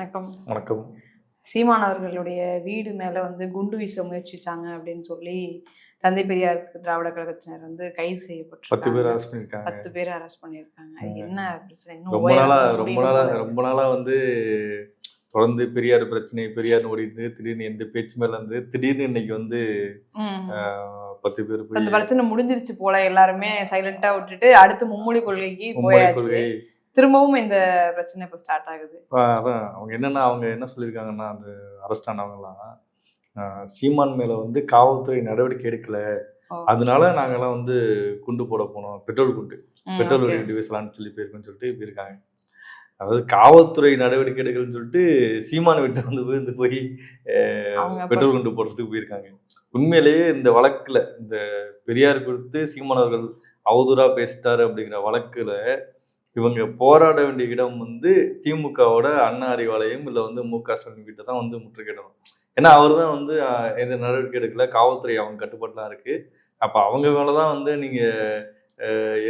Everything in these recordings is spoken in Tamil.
வணக்கம். வணக்கம். சீமான் அவர்களுடைய வீடு மேல வந்து குண்டு வீச முயற்சிச்சாங்க அப்படின்னு சொல்லி தந்தை பெரியார் திராவிட கழகத்தினர் வந்து கைது செய்யப்பட்டு பத்து பேர் அரெஸ்ட் பண்ணியிருக்காங்க. பத்து பேர் அரெஸ்ட் பண்ணியிருக்காங்க. என்ன பிரச்சனை? ரொம்ப நாளா ரொம்ப நாளா. ரொம்ப நாளா வந்து தொடர்ந்து பெரியார் பிரச்சனை பெரியார் ஓடிட்டு திடீர்னு எந்த பேச்சு மேல இருந்து திடீர்னு இன்னைக்கு வந்து பத்து பேர் அந்த பிரச்சனை முடிஞ்சிருச்சு போல எல்லாருமே சைலண்டா விட்டுட்டு அடுத்து மும்மொழி கொள்கைக்கு போயாச்சு. திரும்பவும் இந்த பிரச்சனை இப்ப ஸ்டார்ட் ஆகுது. அதான் அவங்க என்னன்னா அவங்க என்ன சொல்லியிருக்காங்கன்னா அந்த அரெஸ்ட் ஆனவங்கலாம் சீமான் மேல வந்து காவல்துறை நடவடிக்கை எடுக்கல. அதனால நாங்கெல்லாம் வந்து குண்டு போட போனோம். பெட்ரோல் குண்டு. பெட்ரோல் வீசலாம்னு சொல்லி போயிருக்குன்னு சொல்லிட்டு போயிருக்காங்க. அதாவது காவல்துறை நடவடிக்கை எடுக்கலன்னு சொல்லிட்டு சீமான் விட்டு வந்து விழுந்து போய் பெட்ரோல் குண்டு போடுறதுக்கு போயிருக்காங்க. உண்மையிலேயே இந்த வழக்குல இந்த பெரியார் குறித்து சீமான் அவர்கள் அவதூறா பேசிட்டாரு அப்படிங்கிற வழக்குல இவங்க போராட வேண்டிய இடம் வந்து திமுகவோட அண்ணா அறிவாலயம் இல்லை வந்து மு க ஸ்டாலின் கிட்ட தான் வந்து முற்றுகையிடணும். ஏன்னா அவர் தான் வந்து எந்த நடவடிக்கை எடுக்கல. காவல்துறை அவங்க கட்டுப்பாட்டுலாம் இருக்கு. அப்போ அவங்க மேலே தான் வந்து நீங்கள்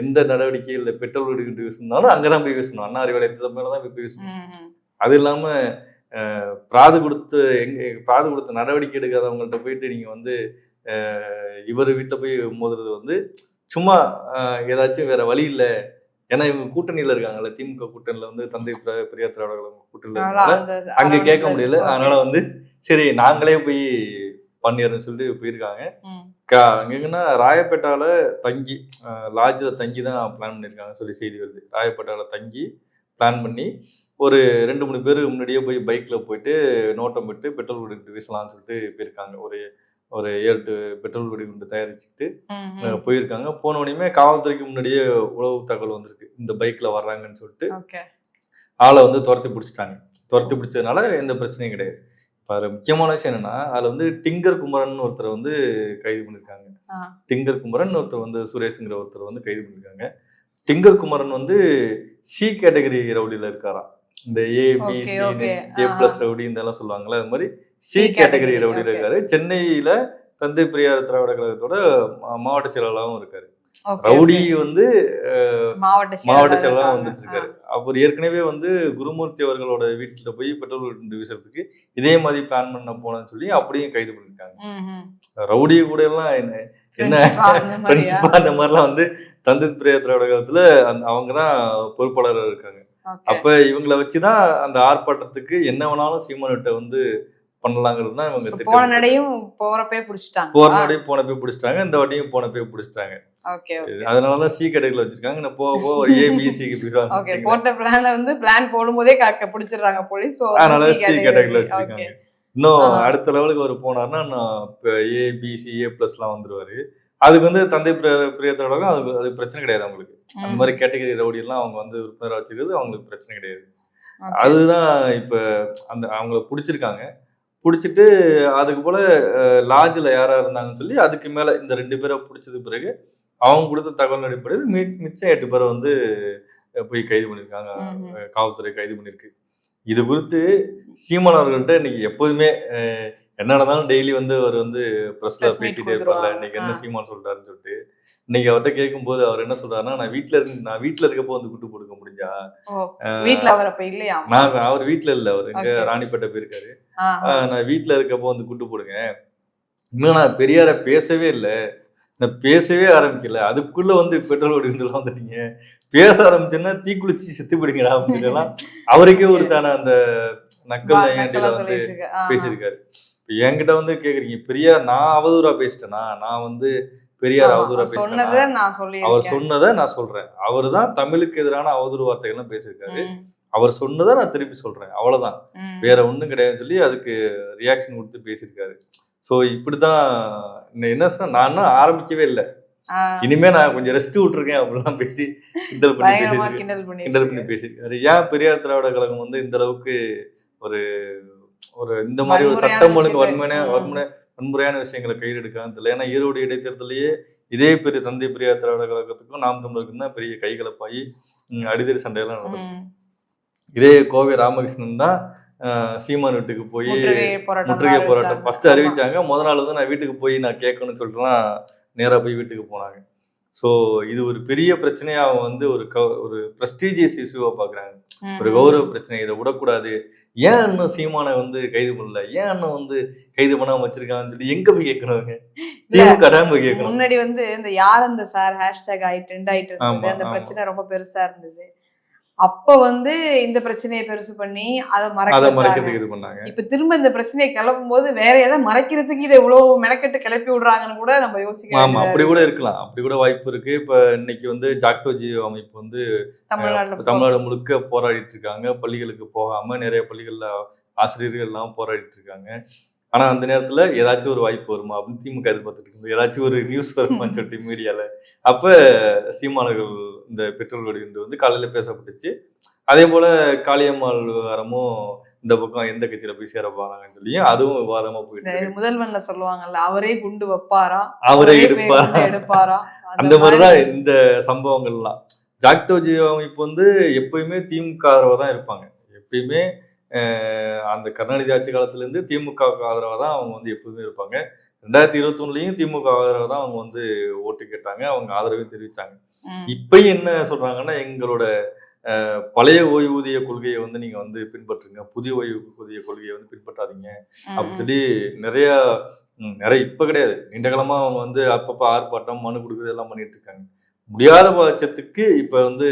எந்த நடவடிக்கை இல்லை பெட்ரோல் வெடிக்கிட்டு வீசினாலும் அங்கே தான் போய் வீசணும். அண்ணா அறிவாலயத்து மேலே தான் போய் வீசணும். ம், ம். அது இல்லாமல் பிராது கொடுத்து எங்க பிராது கொடுத்த நடவடிக்கை எடுக்காதவங்கள்ட்ட போயிட்டு நீங்கள் வந்து இவர் வீட்டில் போய் மோதுறது வந்து சும்மா ஏதாச்சும் வேற வழி இல்லை. ஏன்னா இவங்க கூட்டணியில் இருக்காங்கல்ல. திமுக கூட்டணியில் வந்து தந்தை பெரியார் திராவிட கூட்டணியில் அங்கே கேட்க முடியல. அதனால வந்து சரி நாங்களே போய் பண்ணிடுறோம்னு சொல்லிட்டு போயிருக்காங்க. எங்கன்னா ராயப்பேட்டால தங்கி லாட்ஜில் தங்கி தான் பிளான் பண்ணியிருக்காங்க சொல்லி செய்தி வருது. ராயப்பேட்டால தங்கி பிளான் பண்ணி ஒரு ரெண்டு மூணு பேர் முன்னாடியே போய் பைக்கில் போயிட்டு நோட்டம் விட்டு பெட்ரோல் வெடிகுண்டு வீசலாம்னு சொல்லிட்டு போயிருக்காங்க. ஒரு ஒரு ஏழு பெட்ரோல் வெடிகுண்டு தயாரிச்சுக்கிட்டு. போயிருக்காங்க. போன உடனே காவல்துறைக்கு முன்னாடியே உளவு தகவல் வந்திருக்கு. இந்த பைக்கில் வர்றாங்கன்னு சொல்லிட்டு. ஆளை வந்து துரத்தி பிடிச்சிட்டாங்க. துரத்தி பிடிச்சதுனால எந்த பிரச்சனையும் கிடையாது. இப்போ அதில் முக்கியமான விஷயம் என்னன்னா அதில் வந்து டிங்கர் குமரன் ஒருத்தரை வந்து கைது பண்ணியிருக்காங்க. டிங்கர் குமரன் ஒருத்தர் வந்து சுரேஷுங்கிற ஒருத்தர் வந்து கைது பண்ணியிருக்காங்க டிங்கர் குமரன் வந்து சி கேட்டகரி ரவுடியில் இருக்காராம். இந்த A B Okay, C okay. A plus rowdy இதெல்லாம் சொல்லுவாங்கல்ல அது மாதிரி சி கேட்டகரி ரவுடியில். இருக்காரு சென்னையில் தந்தை பெரியார் திராவிட கழகத்தோட மாவட்ட செயலாளராகவும் இருக்காரு ரவுடி. வந்து மாவட்ட மாவட்ட செயலாளர் செயலாளராக. வந்துட்டு இருக்காரு அவர் ஏற்கனவே வந்து குருமூர்த்தி அவர்களோட வீட்டில் போய் பெட்ரோல் வீசுறதுக்கு இதே மாதிரி பிளான் பண்ண போனேன்னு சொல்லி அப்படியும் கைது பண்ணிருக்காங்க ஆ. ம், ம். ரவுடி கூட எல்லாம் என்ன என்ன ஆ அந்த மாதிரிலாம் வந்து தந்தை பிரியா திராவிட காலத்துல அவங்க தான் பொறுப்பாளராக இருக்காங்க. அப்ப இவங்கள வச்சுதான் அந்த ஆர்ப்பாட்டத்துக்கு என்ன வேணாலும் சீமானிட்ட வந்து பண்ணலாங்கிறது தான் இவங்க போன நடையும் போறப்பே புடிச்சிட்டாங்க. போற நடையும் போன போய் பிடிச்சிட்டாங்க. இந்த வாட்டியும் போன போய் பிடிச்சிட்டாங்க. அதனாலதான் சி கடைகள் வச்சிருக்காங்க. நான் போக போக ஒரு ஏபிசிக்கு ஓகே போயிடுவாங்க போட்ட பிளான வந்து பிளான் போடும்போதே காக்க பிடிச்சிடுறாங்க போலீஸ். அதனால சி கேட்டகரியில் வச்சிருக்காங்க. இன்னும். அடுத்த லெவலுக்கு அவர் போனார்னா நான் ஏ பிசி ஏ ப்ளஸ்லாம் வந்துருவாரு. அதுக்கு வந்து தந்தை பிரிய- பிரியத்தோட அது அது பிரச்சனை கிடையாது அவங்களுக்கு. அந்த மாதிரி கேட்டகரி ரவுடி எல்லாம் அவங்க வந்து உறுப்பினராக வச்சிருக்கிறது அவங்களுக்கு பிரச்சனை கிடையாது. அதுதான் இப்போ அந்த அவங்கள பிடிச்சிருக்காங்க. பிடிச்சிட்டு அதுக்கு போல லாட்ஜில் யாரா இருந்தாங்கன்னு சொல்லி அதுக்கு மேலே இந்த ரெண்டு பேரை பிடிச்சது பிறகு அவங்க கொடுத்த தகவல் அடிப்படையில் மி மிச்சம் எட்டு பேரை வந்து போய் கைது பண்ணியிருக்காங்க. காவல்துறை கைது பண்ணியிருக்கு. இது குறித்து சீமான் அவர்கள்ட்ட இன்னைக்கு எப்போதுமே என்ன நடந்தாலும் டெய்லி வந்து அவர் வந்து ப்ரெஸ்ல பேசிட்டே இருப்பார்ல. இன்னைக்கு என்ன. சீமான் சொல்லிட்டாருன்னு சொல்லிட்டு இன்னைக்கு அவர்கிட்ட கேட்கும்போது அவர் என்ன சொல்றாருன்னா நான் வீட்டில் இருந்து நான் வீட்டில் இருக்கப்போ வந்து குட்டு கொடுக்க முடிஞ்சா? வீட்ல அவர் அப்ப இல்லையா? நான் அவர் வீட்ல இல்ல. அவர் இங்க. ராணிப்பேட்டை போயிருக்காரு. நான் வீட்ல இருக்கப்போ வந்து கூட்டு போடுங்க. இன்னும் நான் பெரியார பேசவே இல்லை. நான் பேசவே ஆரம்பிக்கல. அதுக்குள்ள வந்து பெட்ரோல் வெடிகுண்டுலாம் வந்துட்டீங்க. பேச ஆரம்பிச்சேன்னா தீக்குளிச்சு செத்து போயிடுங்கடா அப்படின்லாம் அவருக்கே ஒரு தான அந்த நக்கல் வந்து. பேசியிருக்காரு. என்கிட்ட வந்து கேக்குறீங்க பெரியார் நான் அவதூறா பேசிட்டேனா? நான் வந்து பெரியார் அவதூறா பேசிட்டேனா? அவர் சொன்னதை நான் சொல்றேன். அவர் தான் தமிழுக்கு எதிரான அவதூறு வார்த்தைகள்லாம் பேசியிருக்காரு. அவர் சொன்னதை நான் திருப்பி சொல்றேன். அவ்வளவுதான். வேற ஒண்ணும் கிடையாதுன்னு சொல்லி அதுக்கு ரியாக்ஷன் கொடுத்து பேசியிருக்காரு. ஸோ இப்படிதான் என்ன சொன்னா நான் ஆரம்பிக்கவே இல்லை. இனிமே நான் கொஞ்சம் ரெஸ்ட் விட்டுருக்கேன். அப்படிலாம் பேசி கிண்டல் பண்ணி பண்ணி கிண்டல் பண்ணி பேசியிருக்காரு. ஏன் பெரியார் திராவிட கழகம் வந்து இந்த அளவுக்கு ஒரு ஒரு இந்த மாதிரி ஒரு சட்டம் ஒழுங்கு விஷயத்தை- வன்முறை வன்முறையான விஷயங்களை கையில் எடுக்கான்னு தெரியல ஏன்னா ஈரோடு இடைத்தேர்தலையே இதே பெரிய தந்தை பெரியார் திராவிட கழகத்துக்கும் நாம் தமிழருக்கும் தான் பெரிய கைகலப்பாகி அடிதடி சண்டையெல்லாம் நடந்துச்சு. இதே கோவை ராமகிருஷ்ணன் தான் சீமான் வீட்டுக்கு போய் முற்றுகை போராட்டம். ஃபர்ஸ்ட் அறிவிச்சாங்க. முத நாள் வந்து நான் வீட்டுக்கு போய் நான் கேட்கணும்னு சொல்லிட்டுலாம் நேரா போய் வீட்டுக்கு போனாங்க. ஸோ இது ஒரு பெரிய பிரச்சனையா அவங்க வந்து ஒரு க ஒரு ப்ரெஸ்டீஜியஸ் இஷ்யூவா பாக்குறாங்க. ம், ஒரு. கௌரவ பிரச்சனை இதை விடக்கூடாது. ஏன் இன்னும் சீமானை வந்து கைது பண்ணல? ஏன் இன்னும் வந்து கைது பண்ணாம வச்சிருக்காங்கன்னு சொல்லி எங்க போய் கேட்கணும் திமுக தான் போய் கேட்கணும். முன்னாடி வந்து இந்த யார் அந்த சார் ஹேஷ்டேக் ஆயிட்டு ஆமா, அந்த. பிரச்சனை ரொம்ப பெருசா இருந்தது. அப்ப வந்து இந்த பிரச்சனையை பெருசு பண்ணி அதை அதை மறைக்க மறைக்கிறதுக்கு இது பண்ணாங்க. இப்ப திரும்ப இந்த பிரச்சனையை கிளப்பும் போது வேற எதாவது மறைக்கிறதுக்கு இதை இவ்வளவு மெனக்கெட்டு கிளப்பி விடுறாங்கன்னு கூட நம்ம யோசிக்க ஆமா அப்படி. கூட இருக்கலாம். அப்படி கூட வாய்ப்பு இருக்கு. இப்ப இன்னைக்கு வந்து ஜாக்டோ ஜியோ அமைப்பு வந்து தமிழ்நாட்டுல தமிழ்நாடு முழுக்க போராடிட்டு இருக்காங்க. பள்ளிகளுக்கு போகாம நிறைய பள்ளிகள்ல ஆசிரியர்கள் எல்லாம் போராடிட்டு இருக்காங்க. ஆனா அந்த நேரத்துல ஏதாச்சும் ஒரு வாய்ப்பு வருமா? அப்படின்னு திமுக எதிர்பார்த்துட்டு இருக்கும்போது ஏதாச்சும் ஒரு நியூஸ் வருமான்னு சொல்லிட்டு மீடியால. அப்ப சீமானர்கள் இந்த பெட்ரோல் வெடிகுண்டு வந்து காலையில பேசப்பட்டுச்சு. அதே போல காளியம்மாள் விவகாரமும் இந்த பக்கம் எந்த கட்சியில போய் சேர போறாங்கன்னு சொல்லியும் அதுவும் விவாதமா போயிட்டு முதல்வன்ல சொல்லுவாங்கல்ல அவரே குண்டு வைப்பாரா? அவரே எடுப்பார்? எடுப்பாரா? அந்த மாதிரிதான் இந்த சம்பவங்கள்லாம். ஜாக்டோ ஜியோ அமைப்பு வந்து எப்பயுமே திமுக ஆதரவா தான் இருப்பாங்க. எப்பயுமே அந்த கருணாநிதி ஆட்சி காலத்துல இருந்து திமுக ஆதரவா தான் அவங்க வந்து எப்பவுமே இருப்பாங்க. ரெண்டாயிரத்தி இருபத்தொன்னுலயும் திமுக ஆதரவா தான் அவங்க வந்து ஓட்டு கேட்டாங்க. அவங்க ஆதரவையும் தெரிவிச்சாங்க. ம். இப்பயும் என்ன சொல்றாங்கன்னா எங்களோட பழைய ஓய்வூதிய கொள்கையை வந்து நீங்க வந்து பின்பற்றுங்க. புதிய ஓய்வூதிய கொள்கையை வந்து பின்பற்றாதீங்க. ம், அப்படின்னு சொல்லி நிறைய நிறைய இப்ப கிடையாது. நீண்ட காலமா அவங்க வந்து அப்பப்ப ஆர்ப்பாட்டம் மனு கொடுக்குறது எல்லாம் பண்ணிட்டு இருக்காங்க. முடியாத பட்சத்துக்கு இப்ப வந்து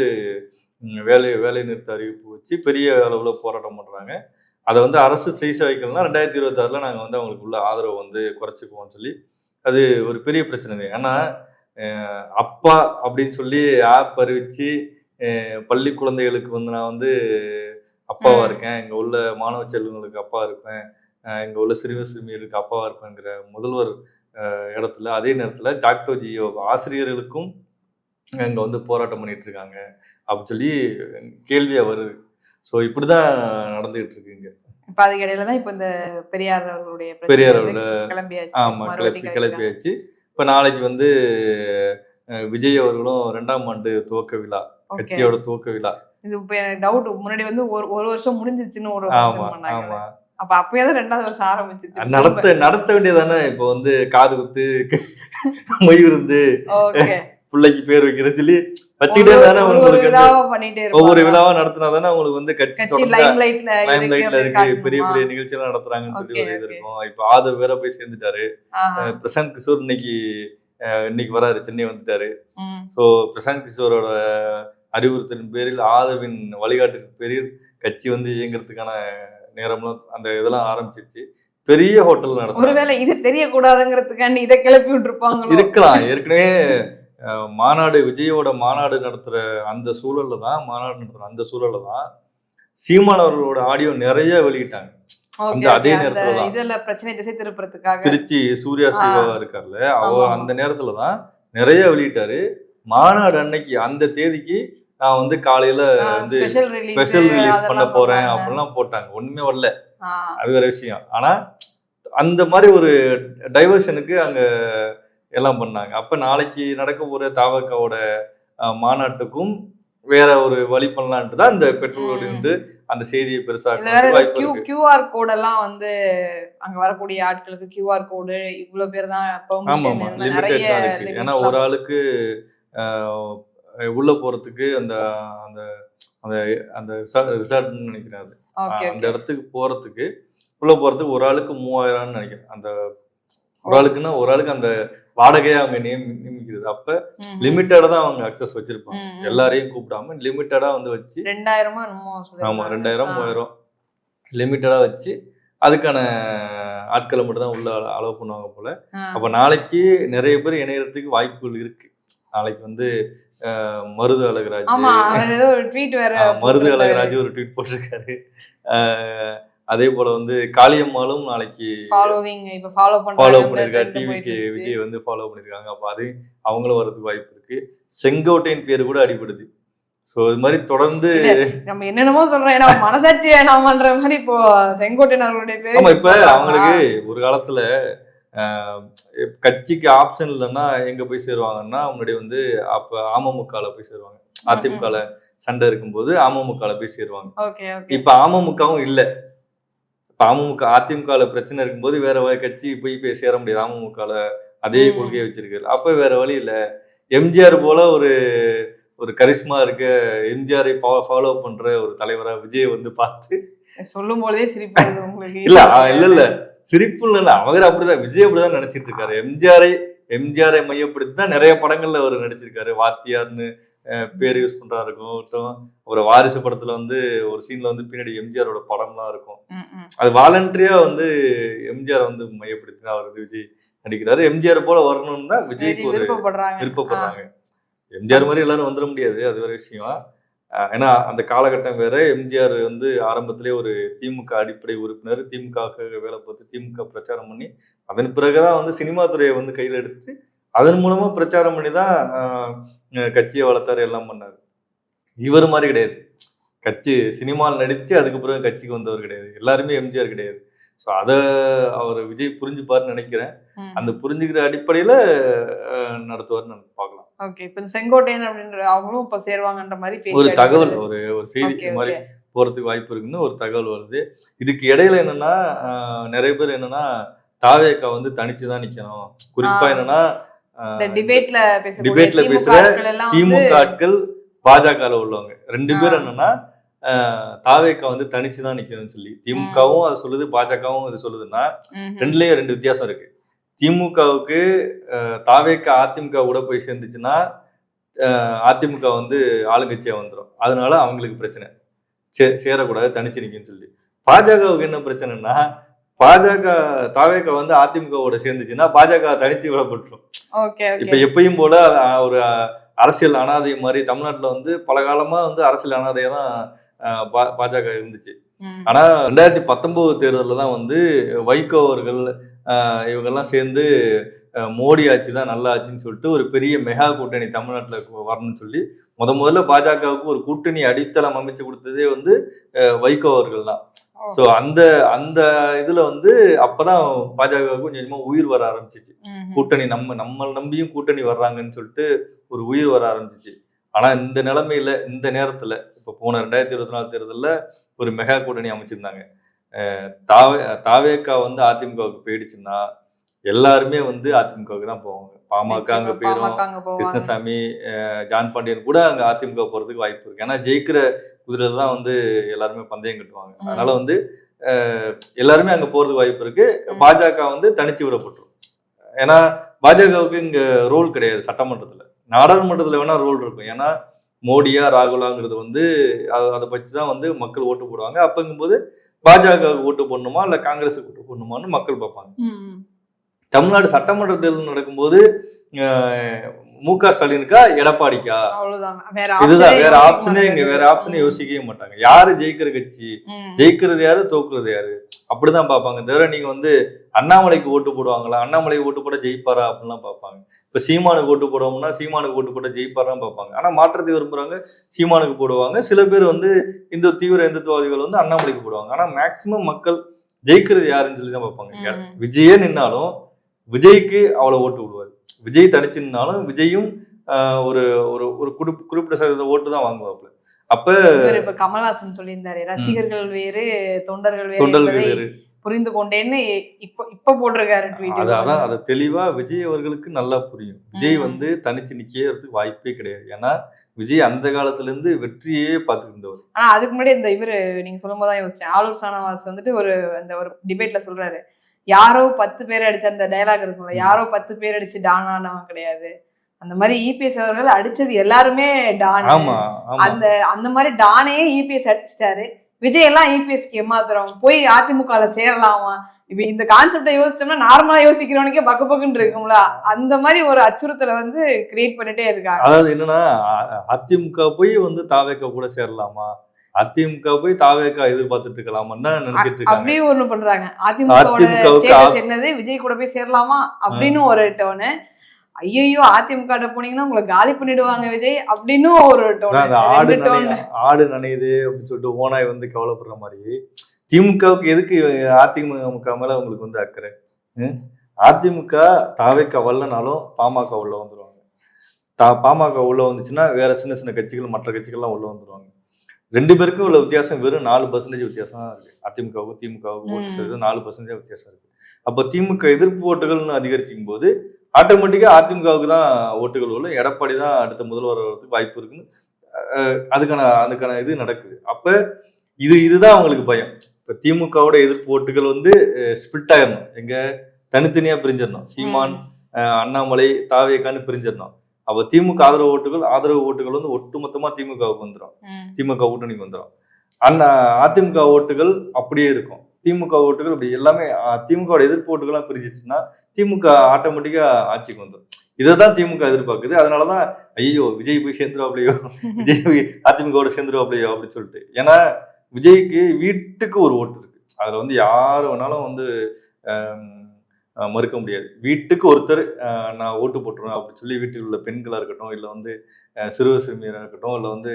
வேலை வேலை நிறுத்த அறிவிப்பு வச்சு பெரிய அளவுல போராட்டம் பண்றாங்க அதை வந்து அரசு செய்ச வைக்கலன்னா ரெண்டாயிரத்தி இருபத்தாறுல நாங்க வந்து அவங்களுக்கு உள்ள ஆதரவை வந்து குறைச்சிக்குவோம்னு சொல்லி அது ஒரு பெரிய பிரச்சனை. ஏன்னா அப்பா அப்படின்னு சொல்லி ஆப் அறிவிச்சு பள்ளி குழந்தைகளுக்கு வந்து நான் வந்து அப்பாவா ம். இருக்கேன் இங்க உள்ள மாணவ செல்வங்களுக்கு அப்பா இருப்பேன் இங்க உள்ள சிறுவ சிறுமியருக்கு அப்பாவா இருப்பேங்கிற முதல்வர் இடத்துல அதே நேரத்துல ஜாக்டோ ஜியோ ஆசிரியர்களுக்கும் இங்க வந்து போராட்டம் பண்ணிட்டு இருக்காங்க. அப்படின்னு சொல்லி கேள்வியா வருது. ஸோ இப்படிதான் நடந்துகிட்டு இருக்குங்க இப்ப அதுக்கு இடையில தான் இப்ப இந்த பெரியார் அவர்களுடைய பெரியார் கிளம்பியாச்சு. ஆமா மறுபடியும் கிளப்பி. கிளப்பியாச்சு. இப்ப நாளைக்கு வந்து விஜய் அவர்களும் ரெண்டாம் ஆண்டு துவக்க விழா. கட்சியோட துவக்க விழா. இது இப்ப எனக்கு டவுட் முன்னாடி வந்து ஒரு ஒரு வருஷம் முடிஞ்சிச்சுன்னு ஒரு ஆமா mention பண்ணாங்க. ஆமா. அப்ப அப்பயே தான் ரெண்டாவது வருஷம் ஆரம்பிச்சிச்சு. நடத்த நடத்த வேண்டியதானே இப்போ வந்து காது குத்து மொய் விருந்து. பிள்ளைக்கு பேர் வைக்கிறது சொல்லி வச்சுக்கிட்டே தானே உங்களுக்கு ஒவ்வொரு. விழாவா நடத்தினா தானே உங்களுக்கு வந்து கட்சி லைம் லைட்ல இருக்கு பெரிய பெரிய? நிகழ்ச்சி எல்லாம் நடத்துறாங்கன்னு சொல்லி ஒரு இது. இருக்கும் இப்ப ஆதவ் வேற போய் சேர்ந்துட்டாரு பிரசாந்த் கிஷோர் இன்னைக்கு இன்னைக்கு வராரு சென்னை வந்துட்டாரு. ஸோ பிரசாந்த் கிஷோரோட அறிவுறுத்தலின் பேரில் ஆதவின் வழிகாட்டின் பேரில் கட்சி வந்து இயங்குறதுக்கான நேரம்லாம் அந்த இதெல்லாம் ஆரம்பிச்சிருச்சு பெரிய ஹோட்டல் நடத்துறாங்க ஒருவேளை இது தெரியக்கூடாதுங்கிறதுக்காண்டி இதை கிளப்பி விட்டுருப்பாங்களோ இருக்கலாம் ஏற்கனவே மாநாடு விஜயோட மாநாடு நடத்துற அந்த சூழல்ல தான் மாநாடு நடத்துற அந்த சூழல்ல தான் சீமான் அவர்களோட ஆடியோ நிறைய வெளியிட்டாங்க. அந்த அதே நேரத்துல தான். இதுல பிரச்சனை திசை திருப்புறதுக்காக. திருச்சி சூர்யா. சிவா இருக்கார்ல அவர். அந்த நேரத்துல தான் நிறைய வெளியிட்டாரு. மாநாடு அன்னைக்கு அந்த தேதிக்கு நான் வந்து காலையில வந்து ஸ்பெஷல் ரிலீஸ் ஸ்பெஷல் ரிலீஸ் பண்ண போறேன் அப்படிலாம் போட்டாங்க. ஒண்ணுமே வரல. அது வேற விஷயம். ஆனா அந்த மாதிரி ஒரு டைவர்ஷனுக்கு அங்க எல்லாம் பண்ணாங்க. அப்ப நாளைக்கு நடக்க போற தாவக்காவோட மாநாட்டுக்கும் வேற ஒரு வழி பண்ணலான்ட்டு தான் இந்த பெட்ரோல் ம். வந்து அந்த செய்தியை பெருசா கியூஆர் கோடெல்லாம் வந்து அங்க வரக்கூடிய ஆட்களுக்கு கியூஆர் கோடு இவ்வளவு பேர் தான் ஆமா ஆமா. லிமிடெட் தான் இருக்கு. ஏன்னா எல்லாம் ஒரு ஆளுக்கு உள்ள போறதுக்கு அந்த அந்த அந்த அந்த ரிசார்ட்னு நினைக்கிறேன் அது. ஓகே அந்த இடத்துக்கு போறதுக்கு உள்ள போறதுக்கு ஒரு ஆளுக்கு மூவாயிரம்னு நினைக்கிறேன். அந்த ஒரு ஆளுக்குன்னா ஒரு ஆளுக்கு அந்த வாடகையை அவங்க நியமி நியமிக்கிறது அப்ப லிமிட்டடா தான் அவங்க அக்சஸ் வச்சிருப்பாங்க எல்லாரையும் கூப்பிடாம லிமிட்டடா வந்து வச்சு ரெண்டாயிரமா ஆமா. ரெண்டாயிரம். மூவாயிரம் லிமிட்டடா வச்சு அதுக்கான ஆட்களை மட்டும் தான் உள்ள அலோவ் பண்ணுவாங்க போல. அப்ப நாளைக்கு நிறைய பேர் இணையறதுக்கு வாய்ப்புகள் இருக்கு நாளைக்கு வந்து மருது அழகராஜ் மருது. அழகராஜ் ஒரு ட்வீட் போட்டிருக்காரு அதே போல வந்து காளியம்மாளும் நாளைக்கு ஃபாலோவிங் இப்ப ஃபாலோ ஃபாலோ பண்றாங்க பண்ணிருக்காரு டிவிக்கு விஜய் வந்து ஃபாலோ பண்ணிருக்காங்க. அப்ப அது அவங்களும் வரதுக்கு வாய்ப்பு இருக்கு. செங்கோட்டையின் பேர் கூட அடிபடுது. ஸோ இது மாதிரி தொடர்ந்து நம்ம என்னென்னமோ சொல்றோம். ஏன்னா மனசாட்சி வேணாமன்ற மாதிரி இப்போ செங்கோட்டையன் அவர்களுடைய பேரு ஆமா இப்ப அவங்களுக்கு ஒரு காலத்துல கட்சிக்கு ஆப்ஷன் இல்லைன்னா எங்க போய் சேருவாங்கன்னா முன்னாடி வந்து அப்ப அமமுகல போய் சேருவாங்க. அதிமுகல சண்டை இருக்கும்போது அமமுகல போய் சேருவாங்க. இப்ப அமமுகவும் இல்ல. அமமுக அதிமுகல பிரச்சனை இருக்கும்போது வேற வழி கட்சி போய் போய் சேர முடியாது. அமமுகல அதே. கொள்கையை வச்சிருக்கு அப்ப வேற வழி இல்ல. எம்ஜிஆர் போல ஒரு ஒரு கரிஷ்மா இருக்க எம்ஜிஆரை ஃபாலோ பண்ற ஒரு தலைவரா விஜய் வந்து பார்த்து சொல்லும் போதே சிரிப்பு உங்களுக்கு. இல்ல இல்ல இல்ல. சிரிப்பு இல்ல. அவர் அப்படிதான் விஜய் அப்படிதான் நடிச்சிட்டு இருக்காரு. எம்ஜிஆரை எம்ஜிஆரை மையப்படுத்தி தான் நிறைய படங்கள்ல அவர் நடிச்சிருக்காரு. வாத்தியார்னு பேர் யூஸ் பண்றா இருக்கட்டும் ஒரு வாரிசு படத்துல வந்து ஒரு சீன்ல வந்து பின்னாடி எம்ஜிஆரோட படம்லாம் இருக்கும். அது வாலண்டரியா வந்து எம்ஜிஆர் வந்து மையப்படுத்தி தான் அவர் விஜய் நடிக்கிறாரு. எம்ஜிஆர் போல வரணும்னு தான் விஜய்க்கு ஒரு விருப்பப்படுறாங்க. எம்ஜிஆர் மாதிரி எல்லாரும் வந்துட முடியாது. அது ஒரு விஷயம். ஏன்னா அந்த காலகட்டம் வேற. எம்ஜிஆர் வந்து ஆரம்பத்திலே ஒரு திமுக அடிப்படை உறுப்பினர் திமுகவுக்கு வேலை பார்த்து திமுக பிரச்சாரம் பண்ணி அதன் பிறகுதான் வந்து சினிமா துறையை வந்து கையில் எடுத்து அதன் மூலமா பிரச்சாரம் பண்ணி தான் கட்சியை வளர்த்தாரு எல்லாம் பண்ணாரு இவர் மாதிரி கிடையாது கட்சி சினிமாவில் நடிச்சு அதுக்கு பிறகு கட்சிக்கு வந்தவர் கிடையாது எல்லாருமே எம்ஜிஆர் கிடையாது ஸோ அதை அவர் விஜய் புரிஞ்சுப்பாருன்னு நினைக்கிறேன். அந்த புரிஞ்சுக்கிற அடிப்படையில நடத்துவார்னு நம்ம பார்க்கலாம் ஓகே இப்ப செங்கோட்டையன் அப்படின்ற அவங்களும் இப்ப சேருவாங்கன்ற மாதிரி ஒரு தகவல். ஒரு ஒரு செய்தி மாதிரி. போறதுக்கு வாய்ப்பு இருக்குன்னு ஒரு தகவல் வருது இதுக்கு இடையில என்னன்னா நிறைய பேர் என்னன்னா தாவேக்கா வந்து தனிச்சு தான் நிக்கணும் குறிப்பா ஆ. என்னன்னா டிபேட்ல பேசுற திமுக ஆட்கள் பாஜக உள்ளவங்க. ரெண்டு பேர் ஆ. என்னன்னா தாவேக்கா வந்து தனிச்சு தான் நிக்கணும்னு சொல்லி திமுகவும் அது சொல்லுது பாஜகவும் அது சொல்லுதுன்னா. ரெண்டுலயும் ரெண்டு வித்தியாசம் இருக்கு. திமுகவுக்கு தாவேக்கா அதிமுக கூட போய் சேர்ந்துச்சுன்னா அதிமுக வந்து ஆளுங்கட்சியா வந்துடும் அதனால அவங்களுக்கு பிரச்சனை. சே சேரக்கூடாது தனிச்சு நிக்குன்னு சொல்லி. பாஜகவுக்கு என்ன பிரச்சனைனா பாஜக தாவேக்கா வந்து அதிமுகவோட சேர்ந்துச்சுன்னா பாஜக தனிச்சு விடப்பட்டுரும் இப்ப எப்பயும் போல ஒரு அரசியல் அனாதை மாதிரி தமிழ்நாட்டுல வந்து பல காலமா வந்து அரசியல் அனாதையா தான் பாஜக இருந்துச்சு. ஆனா ரெண்டாயிரத்தி பத்தொன்பது தேர்தலில் தான் வந்து வைகோ அவர்கள் இவங்கெல்லாம் சேர்ந்து மோடி ஆட்சி தான் நல்ல ஆட்சின்னு சொல்லிட்டு ஒரு பெரிய மெகா கூட்டணி தமிழ்நாட்டில் வரணும்னு சொல்லி முத முதல்ல பாஜகவுக்கு ஒரு கூட்டணி அடித்தளம் அமைச்சு கொடுத்ததே வந்து வைகோ அவர்கள் தான். ஸோ அந்த அந்த இதுல வந்து அப்பதான் பாஜகவுக்கு கொஞ்சம் கொஞ்சமா உயிர் வர ஆரம்பிச்சிச்சு. கூட்டணி நம்ம நம்ம நம்பியும் கூட்டணி வர்றாங்கன்னு சொல்லிட்டு ஒரு உயிர் வர ஆரம்பிச்சிச்சு ஆனா இந்த நிலைமையில இந்த நேரத்துல இப்ப போன ரெண்டாயிரத்தி இருபத்தி நாலு தேர்தல்ல ஒரு மெகா கூட்டணி அமைச்சிருந்தாங்க தாவே தாவேக்கா வந்து அதிமுகவுக்கு போயிடுச்சுன்னா எல்லாருமே வந்து அதிமுகவுக்கு தான் போவாங்க. பாமக அங்க போயிடும். கிருஷ்ணசாமி ஜான் பாண்டியன் கூட அங்க அதிமுக போறதுக்கு வாய்ப்பு இருக்கு. ஏன்னா ஜெயிக்கிற குதிரை தான் வந்து எல்லாருமே பந்தயம் கட்டுவாங்க. அதனால வந்து எல்லாருமே அங்க போறதுக்கு வாய்ப்பு இருக்கு. பாஜக வந்து தனிச்சு விடப்பட்டுரும். ஏன்னா பாஜகவுக்கு இங்க ரோல் கிடையாது சட்டமன்றத்துல. நாடாளுமன்றத்துல வேணா ரோல் இருக்கும். ஏன்னா மோடியா ராகுலாங்கிறது வந்து அத- வச்சு தான் வந்து மக்கள் ஓட்டு போடுவாங்க. அப்பங்கும்போது பாஜகவுக்கு ஓட்டு போடணுமா? இல்ல காங்கிரஸுக்கு ஓட்டு போடணுமான்னு மக்கள் பார்ப்பாங்க. தமிழ்நாடு சட்டமன்ற தேர்தல் நடக்கும்போது மு க ஸ்டாலினுக்கா எடப்பாடிக்கா? இதுதான் வேற ஆப்ஷனே இங்க வேற. ஆப்ஷனே யோசிக்கவே மாட்டாங்க. யாரு ஜெயிக்கிற கட்சி. ஜெயிக்கிறது யாரு தோக்குறது யாரு? அப்படிதான் பார்ப்பாங்க. தவிர நீங்க வந்து அண்ணாமலைக்கு ஓட்டு போடுவாங்களா? அண்ணாமலைக்கு ஓட்டு போட ஜெயிப்பாரா? அப்படிலாம் பார்ப்பாங்க. இப்ப சீமானுக்கு ஓட்டு போடுவோம்னா சீமானுக்கு ஓட்டு போட ஜெயிப்பாரான்னு பார்ப்பாங்க. ஆனா மாற்றத்தை விரும்புறவங்க சீமானுக்கு போடுவாங்க. சில பேர் வந்து இந்த தீவிர இந்துத்துவாதிகள் வந்து அண்ணாமலைக்கு போடுவாங்க. ஆனா மேக்சிமம் மக்கள் ஜெயிக்கிறது யாருன்னு சொல்லி தான் பார்ப்பாங்க. விஜயே நின்னாலும் விஜய்க்கு அவ்வளவு ஓட்டு விடுவாரு. விஜய் தனிச்சு நின்னாலும் விஜயும் ஒரு ஒரு ஒரு குறிப்- குறிப்பிட்ட சதவீத ஓட்டு தான் வாங்குவாப்புல. அப்ப இப்ப கமல்ஹாசன் சொல்லியிருந்தாரு ரசிகர்கள் வேறு தொண்டர்கள் வேறு தொண்டர்கள் வேறு. புரிந்து கொண்டேன்னு இப்ப இப்ப போட்டிருக்காரு ட்வீட் அது அதான் அது தெளிவா விஜய் அவர்களுக்கு நல்லா புரியும். விஜய். வந்து தனிச்சு நிக்கிறதுக்கு வாய்ப்பே கிடையாது. ஏன்னா விஜய் அந்த காலத்துல இருந்து வெற்றியே பார்த்துட்டு இருந்தவர். ஆனா அதுக்கு முன்னாடி இந்த இவரு நீங்க சொல்லும் போது தான் யோசிச்சேன். ஆலூர் சானவாஸ் வந்துட்டு ஒரு அந்த ஒரு டிபேட்ல சொல்றாரு. யாரோ பத்து பேர் அடிச்ச அந்த டயலாக் இருக்கும்ல. யாரோ பத்து பேர் அடிச்சு டான் ஆனவன் கிடையாது. அந்த மாதிரி இபிஎஸ் அவர்கள் அடிச்சது எல்லாருமே டான் அந்த அந்த மாதிரி டானையே இபிஎஸ் அடிச்சிட்டாரு. விஜய் எல்லாம் இபிஎஸ்க்கு ஏமாத்துறோம் போய் அதிமுகல சேரலாமா இப்ப இந்த கான்செப்டை யோசிச்சோம்னா நார்மலா யோசிக்கிறவனுக்கே பக்கு பக்குன்னு இருக்கும்ல. அந்த மாதிரி ஒரு அச்சுறுத்தலை வந்து கிரியேட் பண்ணிட்டே இருக்காங்க. அதாவது என்னன்னா அதிமுக போய் வந்து தாவேக்கா கூட சேரலாமா? அதிமுக போய் தாவேக்கா எதிர்பார்த்துட்டு இருக்கலாமான்னு தான் நினைச்சிட்டு இருக்காங்க அப்படியே ஒண்ணு பண்றாங்க. ஆப்- என்னது? விஜய் கூட போய் சேரலாமா? அப்படின்னு ஒரு டோனு ஐயோ அதிமுக போனீங்கன்னா உங்களை காலி பண்ணிடுவாங்க விஜய் அப்படின்னு ஒரு டோன் ஆடு ஆடு நனையுது அப்படின்னு சொல்லிட்டு ஓனாய் வந்து கவலைப்படுற மாதிரி. திமுகவுக்கு எதுக்கு அதிமுக மேல உங்களுக்கு வந்து அக்கறை? அதிமுக தாவேக்கா வரலனாலும் பாமக உள்ள வந்துருவாங்க. தா பாமக உள்ள வந்துச்சுன்னா வேற சின்ன சின்ன கட்சிகள் மற்ற கட்சிகள்லாம் உள்ள வந்துருவாங்க. ரெண்டு பேருக்கும் உள்ள வித்தியாசம் வெறும் நாலு பர்சன்டேஜ் வித்தியாசம் தான் இருக்கு. அதிமுகவுக்கும் திமுகவுக்கும் ஓட்டு. சதவீதம் நாலு பர்சன்டேஜ் வித்தியாசம் இருக்கு. அப்போ திமுக எதிர்ப்பு ஓட்டுகள்னு அதிகரிக்கும் போது ஆட்டோமேட்டிக்கா அதிமுகவுக்கு தான் ஓட்டுகள் விழும் எடப்பாடி தான் அடுத்த முதல்வர் வர்றதுக்கு வாய்ப்பு இருக்குன்னு அதுக்கான அதுக்கான இது நடக்குது. அப்ப இது இதுதான் அவங்களுக்கு பயம். இப்ப திமுகவோட எதிர்ப்பு ஓட்டுகள் வந்து ஸ்பிளிட் ஆயிடணும் எங்க தனித்தனியா பிரிஞ்சிடணும். சீமான் அண்ணாமலை தாவேக்கான்னு பிரிஞ்சிடணும். அப்ப திமுக ஆதரவு ஓட்டுகள் ஆதரவு ஓட்டுகள் வந்து ஒட்டுமொத்தமா திமுகவுக்கு வந்துடும். திமுக கூட்டணிக்கு வந்துடும் அண்ணா அதிமுக ஓட்டுகள் அப்படியே இருக்கும். திமுக ஓட்டுகள் இப்படி எல்லாமே திமுகவோட எதிர்ப்பு ஓட்டுகள்லாம் பிரிஞ்சிச்சுன்னா திமுக ஆட்டோமேட்டிக்கா ஆட்சிக்கு வந்துடும் இதை தான் திமுக எதிர்பார்க்குது. அதனாலதான் ஐயோ விஜய் போய் சேர்ந்துருவாப்லையோ? விஜய் போய் அதிமுகவோட சேர்ந்துருவாப்லையோ அப்படின்னு சொல்லிட்டு. ஏன்னா விஜய்க்கு வீட்டுக்கு ஒரு ஓட்டு இருக்கு. அதுல வந்து யார் வேணாலும் வந்து மறுக்க முடியாது. வீட்டுக்கு ஒருத்தர் நான் ஓட்டு போட்டுருவேன் அப்படின்னு சொல்லி வீட்டில் உள்ள பெண்களா இருக்கட்டும் இல்லை வந்து அஹ், சிறுவர் சிறுமியராக இருக்கட்டும் இல்லை வந்து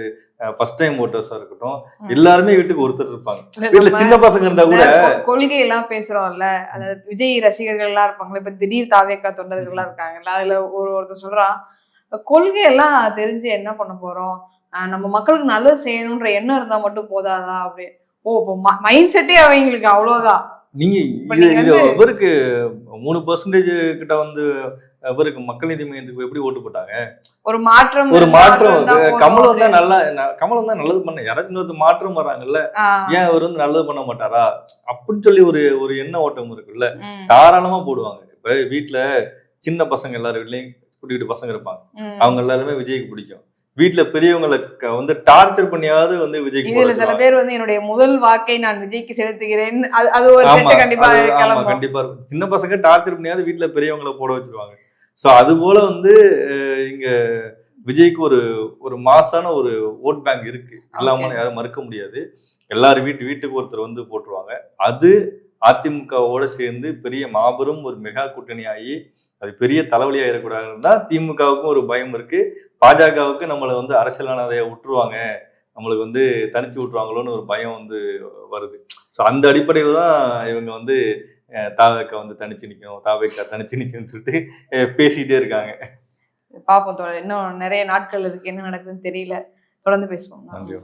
ஃபர்ஸ்ட் டைம் ஓட்டர்ஸா இருக்கட்டும். எல்லாருமே வீட்டுக்கு ஒருத்தர் இருப்பாங்க. வீட்டுல சின்ன பசங்க இருந்தா கூட இந்த கொ- கொள்கை எல்லாம் பேசுறோம்ல அதாவது விஜய் ரசிகர்கள் எல்லாம் இருப்பாங்களே இப்ப திடீர் தாவேக்கா தொண்டர்கள் எல்லாம் இருக்காங்கல்ல அதுல ஒரு ஒருத்தர் சொல்றான் கொள்கை எல்லாம் தெரிஞ்சு என்ன பண்ண போறோம்? ஆஹ் நம்ம மக்களுக்கு நல்லது செய்யணும்ன்ற எண்ணம் இருந்தா மட்டும் போதாதா? அப்படி. ஓ இப்போ மைண்ட் செட்டே அவங்களுக்கு அவ்வளவுதான். நீங்க இவருக்கு மூணு பர்சன்டேஜ் கிட்ட வந்து இவருக்கு மக்கள் நீதி மையத்துக்கு எப்படி ஓட்டு போட்டாங்க? ஒரு மாற்றம் ஒரு மாற்றம் கமலம். தான் நல்லா கமலம் தான் நல்லது பண்ண யாராச்சும் இன்னொருத்தர் மாற்றம் வர்றாங்கல்ல ஏன் அவர் வந்து நல்லது பண்ண மாட்டாரா? அப்படின்னு சொல்லி ஒரு ஒரு எண்ண ஓட்டம் இருக்குல்ல. தாராளமா போடுவாங்க. இப்ப வீட்ல சின்ன பசங்க எல்லாரும் வீட்லயும் குட்டி குட்டி பசங்க இருப்பாங்க. அவங்க எல்லாருமே விஜய்க்கு பிடிக்கும். வீட்ல பெரியவங்களை வந்து டார்ச்சர் பண்ணியாவது வந்து விஜய்க்கு போட இதுல சில. பேர் வந்து என்னுடைய முதல் வாக்கை நான் விஜய்க்கு செலுத்துகிறேன். அது ஒரு கண்டிப்பா கண்டிப்பா இருக்கும். சின்ன பசங்க டார்ச்சர் பண்ணியாவது வீட்ல பெரியவங்கள போட வச்சிருவாங்க. சோ அது போல வந்து இங்க விஜய்க்கு ஒரு ஒரு மாசான ஒரு ஓட் பேங்க் இருக்கு. இல்லாம Okay. யாரும் மறுக்க முடியாது. எல்லாரும் வீட்டு வீட்டுக்கு ஒருத்தர் வந்து போட்டுருவாங்க. அது அதிமுகவோட சேர்ந்து பெரிய மாபெரும் ஒரு மெகா கூட்டணி ஆகி அது பெரிய தலைவலி ஆயிடக்கூடாதுன்னு தான் திமுகவுக்கும் ஒரு பயம் இருக்கு. பாஜகவுக்கு நம்மளை வந்து அரசியலானதைய விட்டுருவாங்க. நம்மளுக்கு வந்து தனிச்சு விட்டுருவாங்களோன்னு ஒரு பயம் வந்து வருது. ஸோ அந்த அடிப்படையில் தான் இவங்க வந்து தாவேக்கா வந்து தனிச்சு நிற்கும் தாவேக்கா தனிச்சு நிற்கும்னு சொல்லிட்டு பேசிட்டே இருக்காங்க. பாப்போம் தோழர். இன்னும் நிறைய நாட்கள் இருக்கு. என்ன நடக்குதுன்னு தெரியல. தொடர்ந்து பேசுவோம். நன்றி